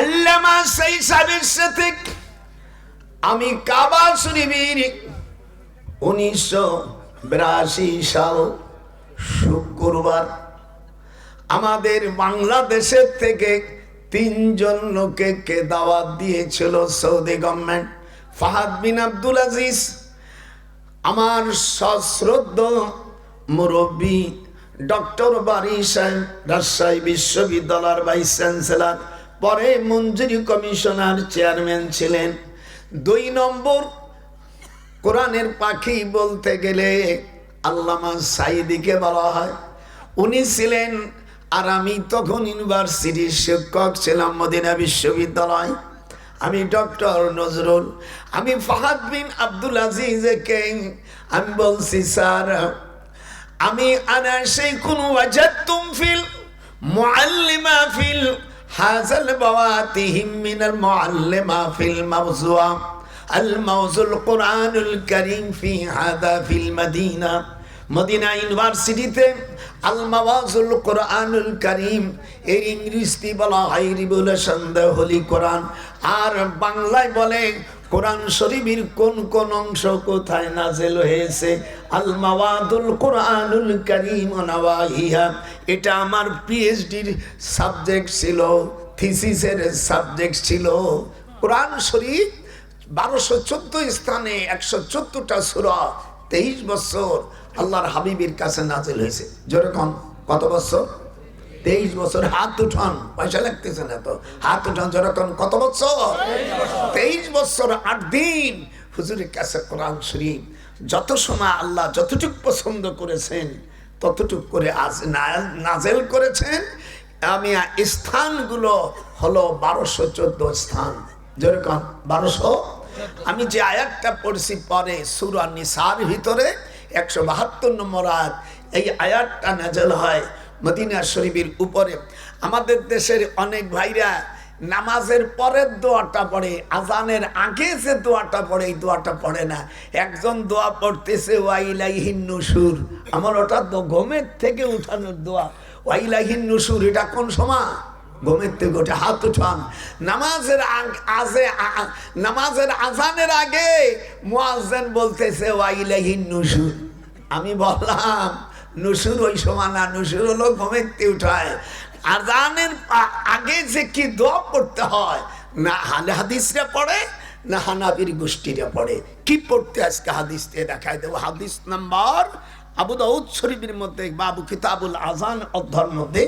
আল্লামা সেই আমি কাবা উনিশশো বিরাশি সাল শুক্রবার আমাদের বাংলাদেশের থেকে তিনজন লোকে দাওয়াত দিয়েছিল Saudi government? Fahad bin Abdul Aziz, আমার সশ্রদ্ধ মুরব্বী ডক্টর বারি সাহেব, রাজশাহী বিশ্ববিদ্যালয়ের ভাইস চ্যান্সেলর পরে মঞ্জুরি কমিশনার চেয়ারম্যান ছিলেন। দুই নম্বর, কোরআনের পাখি বলতে গেলে আল্লামা সাইদিকে বলা হয়। উনি ছিলেন, আর আমি তখন ইউনিভার্সিটির শিক্ষক ছিলাম মদিনা বিশ্ববিদ্যালয়। আমি ডক্টর নজরুল, আমি ফাহাদ বিন আব্দুল আজিজকে, আমি বলছি, স্যার, আমি আনা সেই কোন ফিল মুআল্লিমা ফিল হাজাল বাওয়াতিহিম মিনাল মুআল্লিমা ফিল মাওযুআ আল মাওযুল কুরআনুল কারীম ফি হাদা ফিল মদিনা। মদিনা ইউনিভার্সিটিতে আল মাওয়াজুল কোরআনুল করিম, এর ইংরেজিতে বলা হয় রিভলিউশন দ্য হোলি কোরআন। আর বাংলায় বলে কোরআন শরীফের কোন কোন অংশ কোথায় নাজেল হয়েছে? আল মাওয়াদুল কোরআনুল করিম অনাওয়াহিহা এটা আমার পিএইচডির সাবজেক্ট ছিল থিসিসের সাবজেক্ট ছিল। কোরআন শরীফ বারোশো চোদ্দ স্থানে একশো চোদ্দটা সুরা, তেইশ বছর আল্লাহর হাবিবের কাছে নাজিল হয়েছে। যেরকম কত বছর? তেইশ বছর হাত উঠান, পয়সা লাগতেছে না তো। হাত উঠান যেরকম কত বছর? তেইশ বছর আট দিন হুজুরের কাছে কোরআন শরীফ। যত সময় আল্লাহ যতটুক পছন্দ করেছেন, ততটুক করে আজ নাজেল করেছেন। আমি স্থানগুলো হলো বারোশো চোদ্দ স্থান। যেরকম বারোশো? আমি যে আয়াতটা পড়ছি পরে সুরা নিসার ভিতরে, একশো বাহাত্তর নম্বর আয়াত, এই আয়াতটা নাজেল হয় মদিনা শরীফের উপরে। আমাদের দেশের অনেক ভাইরা নামাজের পরের দোয়াটা পড়ে, আজানের আগে যে দোয়াটা পড়ে, এই দোয়াটা পড়ে না। একজন দোয়া পড়তেছে, ওয়াইলাইহিন নুসুর। আমার ওটা তো ঘুমের থেকে উঠানোর দোয়া। ওয়াইলাইহিন নুসুর, এটা কোন সময়? ঘুমের থেকে ওঠে, হাত উঠান। নামাজের আজে নামাজের আজানের আগে মুয়াজ্জিন বলতেছে, ওয়াইলাইহিন নুসুর। আমি বললাম নুসুর ওই সময় না, নুসুর হলো ঘুমের উঠায়। আজানের আগে যে কি দোয়া পড়তে হয়, না হালে হাদিসরা পড়ে, না হানাবির গোষ্ঠীরা পড়ে। কি পড়তে আজকে হাদিস দিয়ে দেখায় দেবো? হাদিস নাম্বার আবু দাউদ শরীফের মধ্যে বাবু কিতাবুল আজান অধ্যায়ের মধ্যে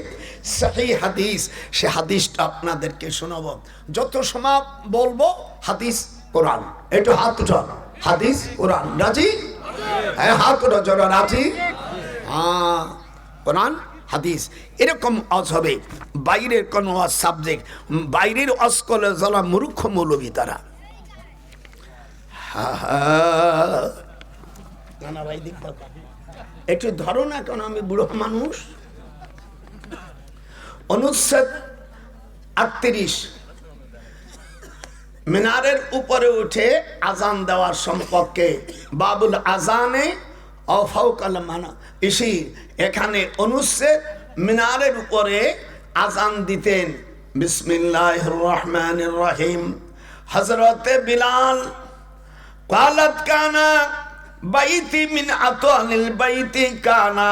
সেই হাদিস, সে হাদিসটা আপনাদেরকে শোনাবো। যত সময় বলব, হাদিস কোরআন। একটু হাত উঠান হাদিস কোরআন। রাজি? হ্যাঁ হাত উঠা জোরা রাজি? কোরআন, হাদিস, এরকম অজ হবে। বাইরের কোনো সাবজেক্ট বাইরের অস্কলে জলা মূর্খ মৌলবী তারা। একটু ধরো না কেন আমি বুড়ো মানুষ। অনুচ্ছেদ আটত্রিশ। মিনারের উপরে উঠে আজান দেওয়ার সম্পর্কে বাবুল আজানে অফাউকাল মানা। ইসি, এখানে অনুচ্ছেদ মিনারের উপরে আজান দিতেন। বিসমিল্লাহ রহমান রহিম। হজরতে বিলাল, কালাত কানা বাইতি মিন আতআনিল বাইতি কানা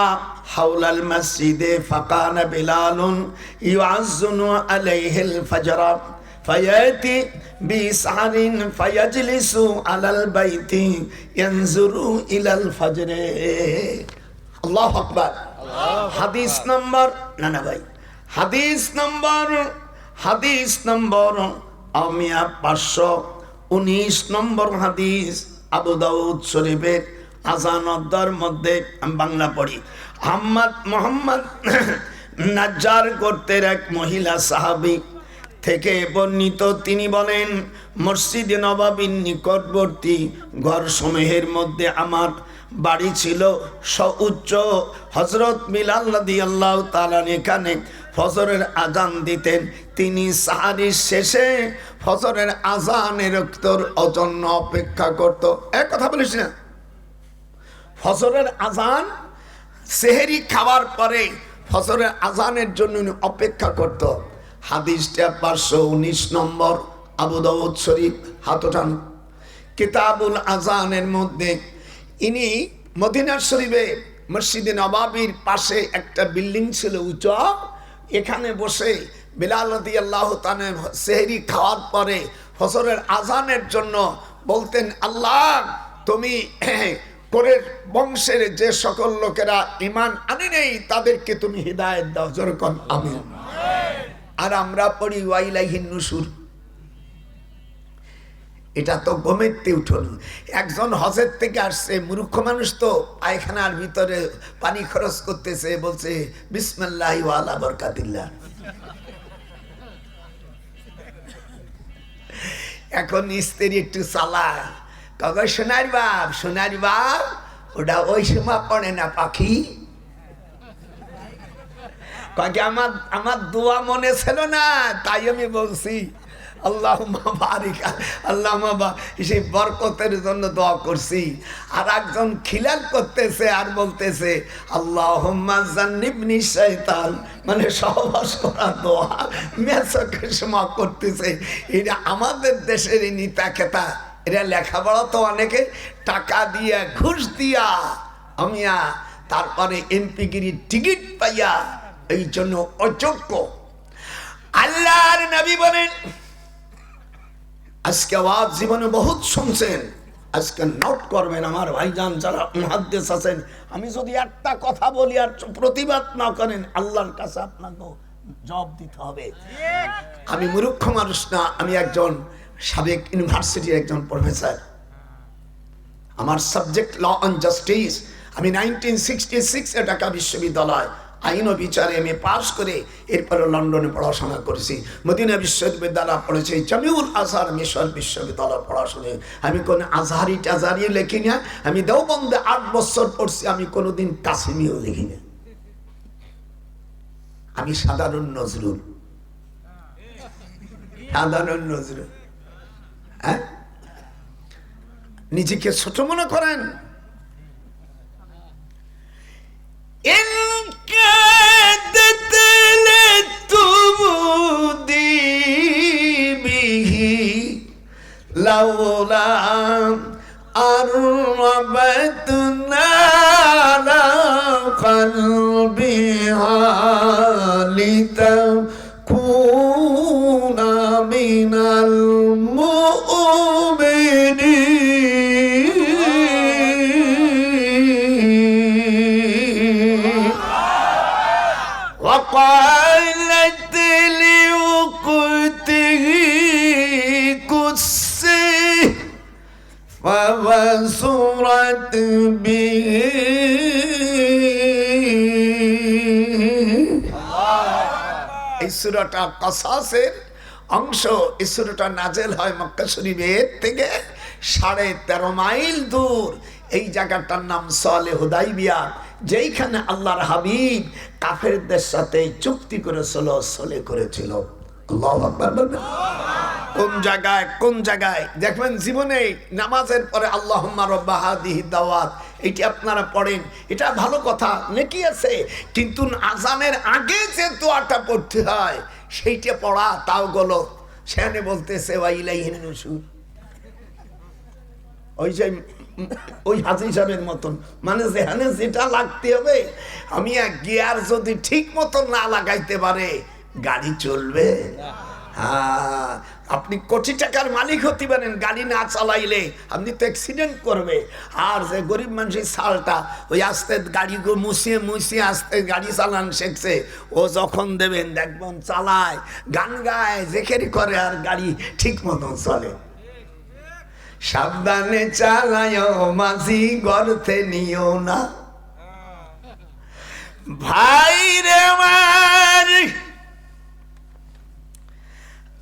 হাওলাল মসজিদে ফকান বিলালুন ইউআজ্জুনু আলাইহিল ফাজরা। فيأتي بسعر فيجلس على البيت ينظر إلى الفجر الله أكبر হাদিস নম্বর না না ভাই হাদিস নম্বর হাদিস নম্বর আমিয়া পাঁচশো উনিশ নম্বর হাদিস আবু দাউদ শরীফের আজান অদ্দার মধ্যে আমি বাংলা পড়ি আহম্মদ মোহাম্মদ নাজ্জার গোত্রের এক মহিলা সাহাবী থেকে বর্ণিত, তিনি বলেন, মসজিদে নবাবীর নিকটবর্তী ঘর সমূহের মধ্যে আমার বাড়ি ছিল সউচ্চ। হজরত মিলাল্লাদি আল্লাহ তালান এখানে ফজরের আজান দিতেন। তিনি সাহারির শেষে ফজরের আজানের উত্তর অজন্য অপেক্ষা করত। এক কথা বলিস না। ফজরের আজান সেহেরি খাওয়ার পরে ফজরের আজানের জন্য অপেক্ষা করত। হাদিসটা পাঁচশো উনিশ নম্বর আবু দাউদ শরীফ হাতটান। কিতাবুল আজানের মধ্যে ইনি মদিনার শরীফে মসজিদে নবাবির পাশে একটা বিল্ডিং ছিল উঁচু, এখানে বসে বিলাল রদি আল্লাহ তানে সেহরি খাওয়ার পরে ফসরের আজানের জন্য বলতেন, আল্লাহ, তুমি করে বংশের যে সকল লোকেরা ইমান আনে নেই, তাদেরকে তুমি হৃদায়ত দাও। যেরকম আমি আর আমরা পড়ি ওয়াইলাহিন নুসুর। এটা তো গমেতে উঠল একজন হজের থেকে আসছে, মূর্খ মানুষ তো পায়খানার ভিতরে পানি খরচ করতেছে, বলছে, বিসমাল্লাহ ওয়ালা বরকাতিল্লাহ। এখন স্ত্রী একটু চালা তবে সোনার বাপ সোনার বাপ, ওটা ওই সময় পড়ে না, পাখি? কাকে আমার আমার দোয়া মনে ছিল না? তাই আমি বলছি আল্লাহ বারিকা আল্লাহ সেই বরকতের জন্য দোয়া করছি। আর একজন খিলাল করতেছে আর বলতেছে আল্লাহ জান্নিবনি শৈতান মানে সহবাস করা দোয়া মেসকে সমা করতেছে। এটা আমাদের দেশের নিতা খেতা এরা লেখাপড়া তো অনেকে, টাকা দিয়া, ঘুষ দিয়া আমিয়া তারপরে এমপিগিরির টিকিট পাইয়া এই জন্য অযোগ্য। আল্লাহর নবী বলেন, আজকে আওয়াজ জীবনে বহুত শুনছেন, আজকে নোট করবেন আমার ভাইজান যারা মহাদ্দেশ আছেন। আমি যদি একটা কথা বলি আর প্রতিবাদ না করেন, আল্লাহর কাছে আপনাকে জবাব দিতে হবে। আমি মূর্খ মানুষ না, আমি একজন সাবেক ইউনিভার্সিটির একজন প্রফেসর আমার সাবজেক্ট ল অন জাস্টিস আমি নাইনটিন সিক্সটি সিক্স ঢাকা বিশ্ববিদ্যালয় আইন ও বিচারে আমি পাশ করে এরপরে লন্ডনে পড়াশোনা করেছি। মদিনা বিশ্ববিদ্যালয় পড়েছি জামিউল আজহার মিশর বিশ্ববিদ্যালয় পড়াশোনা। আমি কোনো আজহারি টাজারি লিখি না। আমি দেওবন্দে আট বছর পড়ছি, আমি কোনোদিন কাসিমিও লিখি না। আমি সাধারণ নজরুল। সাধারণ নজরুল। হ্যাঁ? নিজেকে ছোট মনে করেন। لولا أربتنا على قلبها لتكون সুরাটা কসাসের অংশ। এই সুরাটা নাজেল হয় মক্কা শরীফের থেকে সাড়ে তেরো মাইল দূর। এই জায়গাটার নাম সলে হুদাইবিয়া। যেইখানে আল্লাহর হাবিব কাফেরদের সাথে চুক্তি করেছিল, সলে করেছিল। কোন জায়গায় কোন জায়গায়? দেখবেন জীবনে নামাজের পরে আল্লাহ রব্বাহাদিহি দাওয়াত। এটি আপনারা পড়েন, এটা ভালো কথা, নেকি আছে? কিন্তু আজানের আগে যে দোয়াটা পড়তে হয়, সেইটা পড়া তাও গেল। সেখানে বলতেছে ওই যে, ওই হাজি সাহেবের মতন। মানে যেখানে যেটা লাগতে হবে, আমি এক গিয়ার যদি ঠিক মতন না লাগাইতে পারে, গাড়ি চলবে। হ্যাঁ আপনি কোটি টাকার মালিক হতে পারেন, গাড়ি না চালাইলে আপনি তো অ্যাক্সিডেন্ট করবে। আর যে গরিব মানুষের সালটা, ওই আস্তে গাড়ি মুছিয়ে মুছিয়ে আস্তে গাড়ি চালান শিখছে, ও যখন দেবেন, দেখবেন চালায়, গান গায় জেকেরি করে আর গাড়ি ঠিক মতন চলে। সাবধানে চালায় মাঝি গর্তে নিও না। ভাই রে আমার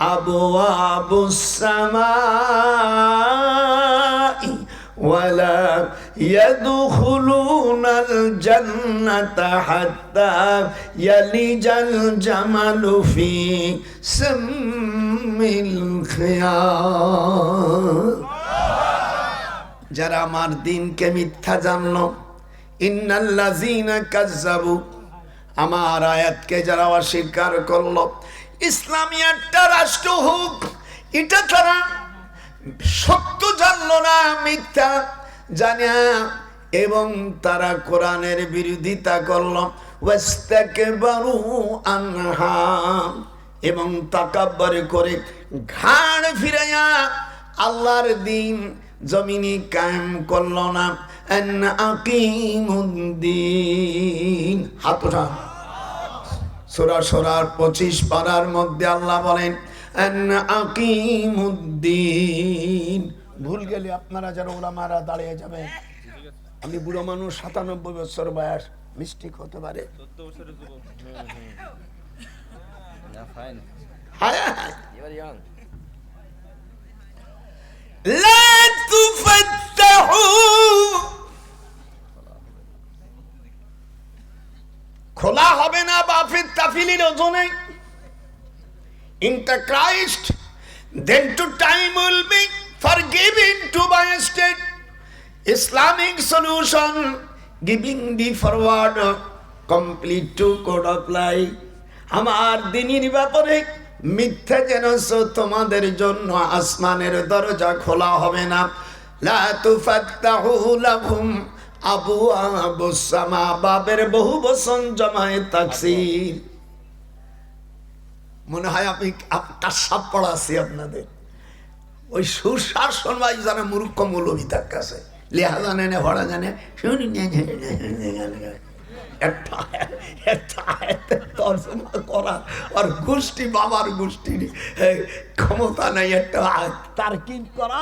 أبواب السماء ولا يدخلون الجنة حتى يلج الجمل في سم الخياط যারা আমার দিনকে মিথ্যা জানলো ইন্নাল্লাযীনা কাজ্জাবু আমার আয়াতকে যারা অস্বীকার করলো ইসলামী একটা রাষ্ট্র হোক, এটা তারা সত্য জানলো না মিথ্যা জানা এবং তারা কোরআনের বিরোধিতা করল। আনহা, এবং তাকাব্বারে করে ঘাড় ফিরাইয়া আল্লাহর দিন জমিনি কায়েম করল না। আকিমুদ্দিন হাত ওঠা সোরা সোরার পঁচিশ পাড়ার মধ্যে আল্লাহ বলেন আন আকিমুদ্দিন ভুল গেলে আপনারা যারা ওলামারা দাঁড়িয়ে যাবেন আমি বুড়ো মানুষ সাতানব্বই বছর বয়স মিস্টেক হতে পারে চোদ্দ বছরের যুবক fine hi hi you are young لا تفتحوا খোলা হবে না বাফির তাফিলির ওজনে। Inter Christ then to time will be for giving to by state Islamic solution giving the forward complete to code life আমার দিনের ব্যাপারে মিথ্যা যেন তোমাদের জন্য আসমানের দরজা খোলা হবে না। লা তুফাত্তাহু লাহুম আবু আবু সামা বাবের বহু বসন জমায় তাকসির। মনে হয় আমি কাশাপ পড়াচ্ছি আপনাদের। ওই সুশাসন ভাই জানে মূর্খ মৌলবি তার কাছে। লেহা জানে না, ভরা জানে করা, আর গোষ্ঠী বাবার গোষ্ঠীর ক্ষমতা নাই একটা তার কি করা?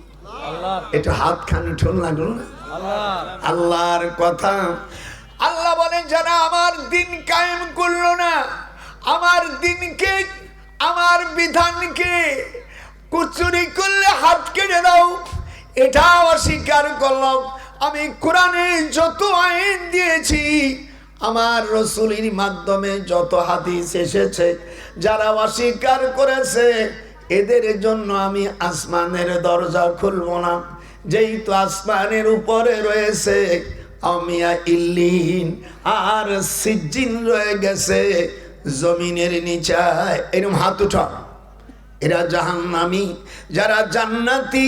একটু হাত খানি ঠোল লাগল না? আল্লাহর কথা। আল্লাহ বলেন যারা আমার দিন কায়েম করল না। আমার দিনকে আমার বিধানকে কুচুরি করলে হাত কেটে দাও। এটা অস্বীকার করলাম। আমি কোরআনে যত আইন দিয়েছি আমার রসুলির মাধ্যমে যত হাদিস এসেছে যারা অস্বীকার করেছে এদের জন্য আমি আসমানের দরজা খুলব না। যেই তো আসমানের উপরে রয়েছে আমিয়া ইল্লিন আর সিজ্জিন রয়ে গেছে জমিনের নিচায়। এরকম হাত উঠা এরা জাহান্নামি, যারা জান্নাতি,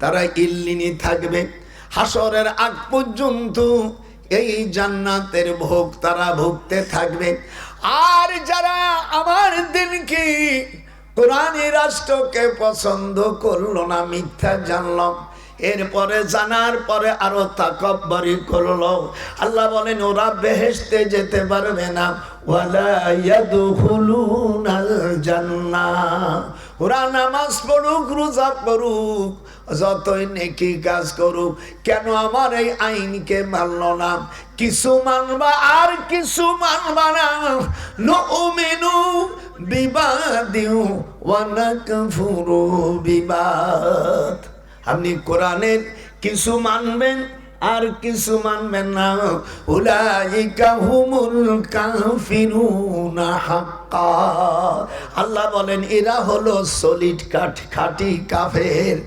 তারা ইল্লিনি থাকবে। হাসরের আগ পর্যন্ত এই জান্নাতের ভোগ তারা ভুগতে থাকবে। আর যারা আমার দিনকে কোরআনী রাষ্ট্রকে পছন্দ করল না, মিথ্যা জানলাম এরপরে জানার পরে আরও তাকবরি করল। আল্লাহ বলেন, ওরা বেহেশতে যেতে পারবে না। ওয়ালা ইয়াদখুলুনাল জান্নাহ। ওরা নামাজ পড়ুক, রোজা করুক যতই নেকি কাজ করুক, কেন আমার এই আইনকে মানল না? কিছু মানবা আর কিছু মানবা না। নুমিনু বিবাদিউ বিবাদ। আপনি কোরআনের কিছু মানবেন আর কিছু মানবেন না। উলাইকা হুমুল কাফিরুনা হাক্কা। আল্লাহ বলেন, এরা হলো সলিড কাঠ, খাটি কাফের।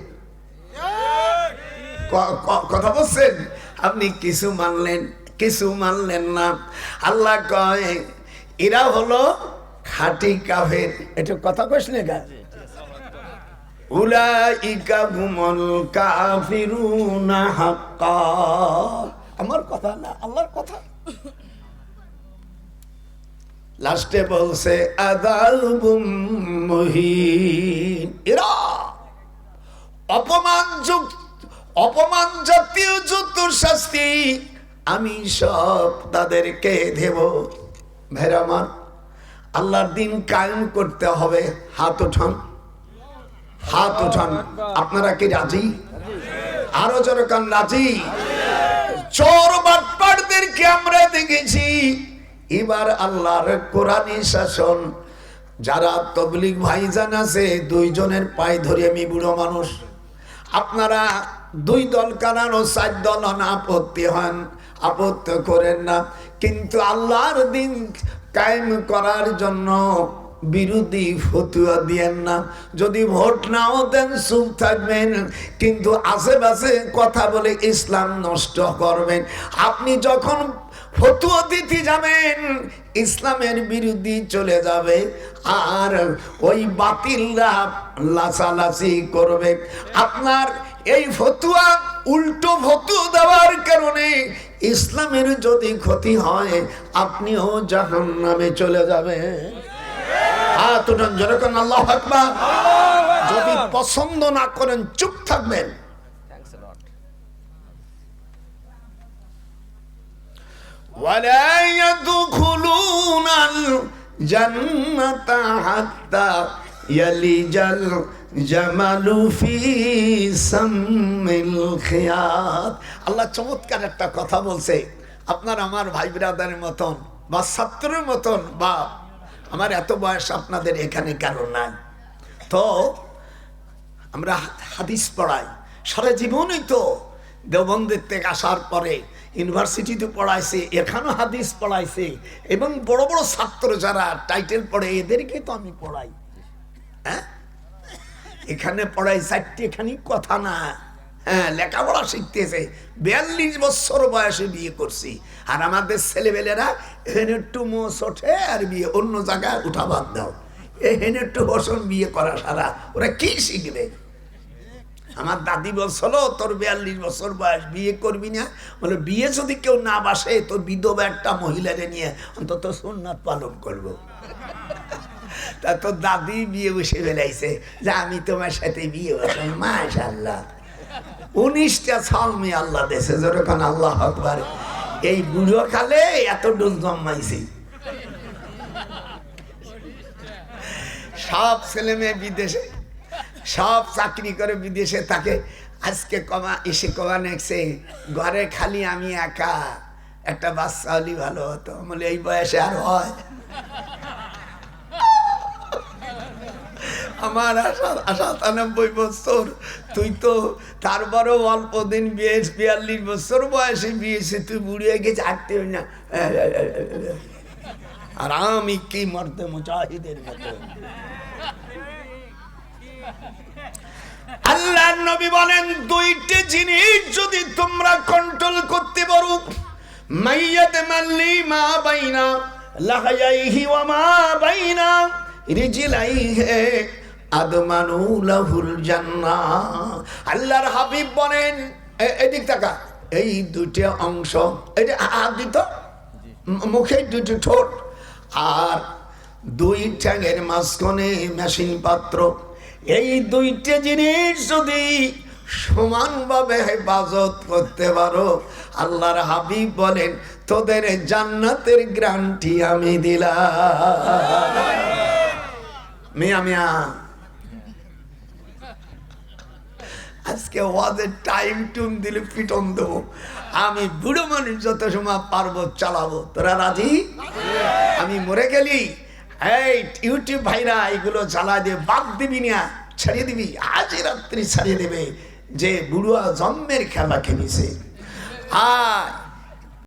কথা বলছেন? আপনি কিছু মানলেন কিছু মানলেন না। আল্লাহ কয়, এরা হলো খাটি কাফের। এটা কথা কইস না আমার কথা না, আল্লাহর কথা। লাস্টে বলছে মুহিন। অপমান অপমান জাতীয় যুদ্ধ শাস্তি আমি সব তাদেরকে দেব। ভেরামান আল্লাহর দিন কায়েম করতে হবে, হাত উঠান। হাত উঠান। আপনারা কি রাজি? আরও জনকান রাজি? চোর বাটপাড়দেরকে আমরা দেখেছি। এবার আল্লাহর কোরআনী শাসন। যারা তবলিগ ভাইজান আছে, দুইজনের পায়ে ধরে আমি বুড়ো মানুষ। আপনারা দুই দল কানানো চার দল হন, আপত্তি হন। আপত্তি করেন না। কিন্তু আল্লাহর দিন কায়েম করার জন্য বিরোধী ফতুয়া দিয়েন না। যদি ভোট নাও দেন, চুপ থাকবেন। কিন্তু আশেপাশে কথা বলে ইসলাম নষ্ট করবেন। আপনি যখন ফতুয়া দিতে যাবেন, ইসলামের বিরোধী চলে যাবে। আর ওই বাতিলরা লাচালাচি করবে। আপনার এই ফতুয়া উল্টো ফতুয়া দেওয়ার কারণে ইসলামের যদি ক্ষতি হয়, আপনিও জাহান নামে চলে যাবেন। হাত উঠান যেরকম আল্লাহ আকবার যদি পছন্দ না করেন চুপ থাকবেন ولا يدخلون الجنة حتى يلج الجمل في سم الخياط আল্লাহ চমৎকার একটা কথা বলছে আপনার আমার ভাই ব্রাদারের মতন বা ছাত্রের মতন বা আমার এত বয়স আপনাদের এখানে কেন নাই। তো আমরা হাদিস পড়াই। সারা জীবনই তো দেওবন্দের থেকে আসার পরে ইউনিভার্সিটিতে পড়াইছে, এখানেও হাদিস পড়াইছে এবং বড় বড় ছাত্র যারা টাইটেল পড়ে, এদেরকে তো আমি পড়াই। হ্যাঁ? এখানে পড়াই চারটি এখানে কথা না। হ্যাঁ লেখাপড়া শিখতেছে। বিয়াল্লিশ বছর বয়সে বিয়ে করছি। আর আমাদের ছেলেবেলেরা একটু মোষ ওঠে আর বিয়ে অন্য জায়গায় উঠা বাদ দাও। এখানে একটু বসন বিয়ে করা সারা। ওরা কি শিখবে? আমার দাদি বলছিল, তোর বিয়াল্লিশ বছর বয়স, বিয়ে করবি না? বলে, বিয়ে যদি কেউ না বাসে, তোর বিধবা একটা মহিলারে নিয়ে অন্তত সোননাথ পালন করব। তা তোর দাদি বিয়ে বসে বেলাইছে যে, আমি তোমার সাথে বিয়ে বসাম মাশাল্লাহ উনিশটা সাল মেয়ে আল্লাহ দেশে যেরকম আল্লাহ আকবার। এই বুড়ো কালে এত ডোজ জন্মাইছি। সব ছেলে মেয়ে বিদেশে, সব চাকরি করে বিদেশে থাকে। আজকে কমা, এসে কমা নেছে ঘরে খালি আমি একা। একটা বাচ্চা হলি ভালো হতো। বলে, এই বয়সে আর হয়। আমার সাতানব্বই বছর। তুই তো তারপরেও অল্প দিন বিয়ে বিয়াল্লিশ বছর বয়সে বিয়েছে, তুই বুড়িয়ে গেছে হাঁটতে না। আর আমি কি মরতে মুজাহিদের মতো? আল্লাহ নবী বলেন, দুইটি জিনিস যদি তোমরা কন্ট্রোল করতে পারো, মাইয়াতে মাল্লি মা বাইনা লাহাইহি ওয়া মা বাইনা, রিজিলাইহি আল্লাহর হাবিব বলেন এদিক তাকা, এই দুইটা অংশ এটা হাত দিত মুখে দুটি ঠোঁট, আর দুই ঠ্যাঙের মাঝখানে মেশিন পাত্র। এই দুইটা জিনিস যদি সমানভাবে হেফাজত করতে পারো, আল্লাহর হাবিব বলেন, তোদের জান্নাতের গ্রান্টি আমি দিলাম। মিয়া মিয়া। আজকে ওয়াজের টাইম টুম দিলে পিটন দেবো। আমি বুড়ো মানুষ যত সময় পারব চালাবো। তোরা রাজি? আমি মরে গেলি। এই ইউটিউব ভাইরা, এগুলো জ্বালা দিয়ে বাদ দিবি না, ছাড়িয়ে দিবি। আজ রাত্রি ছাড়িয়ে দেবে যে বুড়ুয়া জন্মের খেলা খেলিছে। আর